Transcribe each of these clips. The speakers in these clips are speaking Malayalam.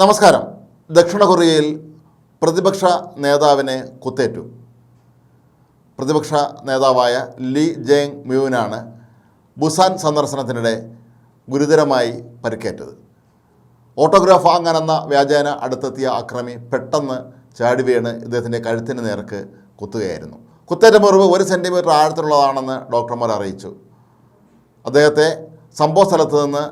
നമസ്കാരം. ദക്ഷിണ കൊറിയയിൽ പ്രതിപക്ഷ നേതാവിനെ കുത്തേറ്റു. പ്രതിപക്ഷ നേതാവായ ലീ ജേങ് മ്യൂവിനാണ് ബുസാൻ സന്ദർശനത്തിനിടെ ഗുരുതരമായി പരിക്കേറ്റത്. ഓട്ടോഗ്രാഫ് വാങ്ങാനെന്ന വ്യാജേന അടുത്തെത്തിയ അക്രമി പെട്ടെന്ന് ചാടി വീണ് ഇദ്ദേഹത്തിന്റെ കഴുത്തിന് നേർക്ക് കുത്തുകയായിരുന്നു. കുത്തേറ്റ മുറിവ് ഒരു സെന്റിമീറ്റർ ആഴത്തിലുള്ളതാണെന്ന് ഡോക്ടർമാർ അറിയിച്ചു. അദ്ദേഹത്തെ സംഭവ സ്ഥലത്ത് നിന്ന്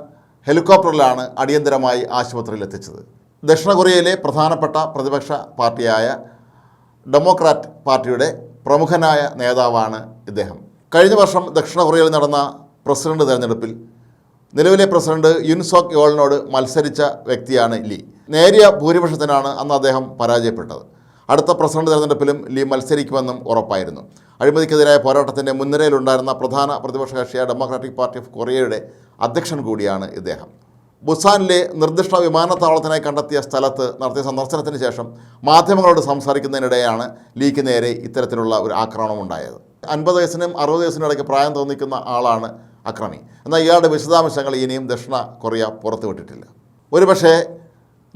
ഹെലികോപ്റ്ററിലാണ് അടിയന്തരമായി ആശുപത്രിയിൽ എത്തിച്ചത്. ദക്ഷിണ കൊറിയയിലെ പ്രധാനപ്പെട്ട പ്രതിപക്ഷ പാർട്ടിയായ ഡെമോക്രാറ്റ് പാർട്ടിയുടെ പ്രമുഖനായ നേതാവാണ് ഇദ്ദേഹം. കഴിഞ്ഞ വർഷം ദക്ഷിണ കൊറിയയിൽ നടന്ന പ്രസിഡന്റ് തെരഞ്ഞെടുപ്പിൽ നിലവിലെ പ്രസിഡന്റ് യുൻസോക് യോളിനോട് മത്സരിച്ച വ്യക്തിയാണ് ലീ. നേരിയ ഭൂരിപക്ഷത്തിനാണ് അന്ന് അദ്ദേഹം പരാജയപ്പെട്ടത്. അടുത്ത പ്രസിഡന്റ് തെരഞ്ഞെടുപ്പിലും ലീ മത്സരിക്കുമെന്നും ഉറപ്പായിരുന്നു. അഴിമതിക്കെതിരായ പോരാട്ടത്തിന്റെ മുൻനിരയിലുണ്ടായിരുന്ന പ്രധാന പ്രതിപക്ഷ കക്ഷിയായ ഡെമോക്രാറ്റിക് പാർട്ടി ഓഫ് കൊറിയയുടെ അധ്യക്ഷൻ കൂടിയാണ് ഇദ്ദേഹം. ബുസാനിലെ നിർദ്ദിഷ്ട വിമാനത്താവളത്തിനായി കണ്ടെത്തിയ സ്ഥലത്ത് നടത്തിയ സന്ദർശനത്തിന് ശേഷം മാധ്യമങ്ങളോട് സംസാരിക്കുന്നതിനിടെയാണ് ലീക്ക് നേരെ ഇത്തരത്തിലുള്ള ഒരു ആക്രമണം ഉണ്ടായത്. അൻപത് വയസ്സിനും അറുപത് വയസ്സിനും ഇടയ്ക്ക് പ്രായം തോന്നിക്കുന്ന ആളാണ് അക്രമി. എന്നാൽ ഇയാളുടെ വിശദാംശങ്ങൾ ഇനിയും ദക്ഷിണ കൊറിയ പുറത്തുവിട്ടിട്ടില്ല. ഒരുപക്ഷേ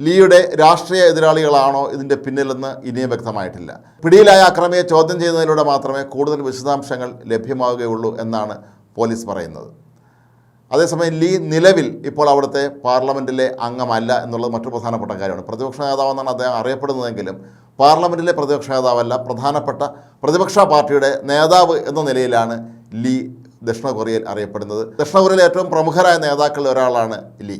ലീയുടെ രാഷ്ട്രീയ എതിരാളികളാണോ ഇതിന്റെ പിന്നിലെന്ന് ഇനിയും വ്യക്തമായിട്ടില്ല. പിടിയിലായ അക്രമിയെ ചോദ്യം ചെയ്യുന്നതിലൂടെ മാത്രമേ കൂടുതൽ വിശദാംശങ്ങൾ ലഭ്യമാവുകയുള്ളൂ എന്നാണ് പോലീസ് പറയുന്നത്. അതേസമയം ലീ നിലവിൽ ഇപ്പോൾ അവിടുത്തെ പാർലമെന്റിലെ അംഗമല്ല എന്നുള്ളത് മറ്റൊരു പ്രധാനപ്പെട്ട കാര്യമാണ്. പ്രതിപക്ഷ നേതാവെന്നാണ് അദ്ദേഹം അറിയപ്പെടുന്നതെങ്കിലും പാർലമെന്റിലെ പ്രതിപക്ഷ നേതാവല്ല പ്രധാനപ്പെട്ട പ്രതിപക്ഷ പാർട്ടിയുടെ നേതാവ് എന്ന നിലയിലാണ് ലീ ദക്ഷിണ കൊറിയയിൽ അറിയപ്പെടുന്നത്. ദക്ഷിണ കൊറിയയിലെ ഏറ്റവും പ്രമുഖരായ നേതാക്കളിൽ ഒരാളാണ് ലീ.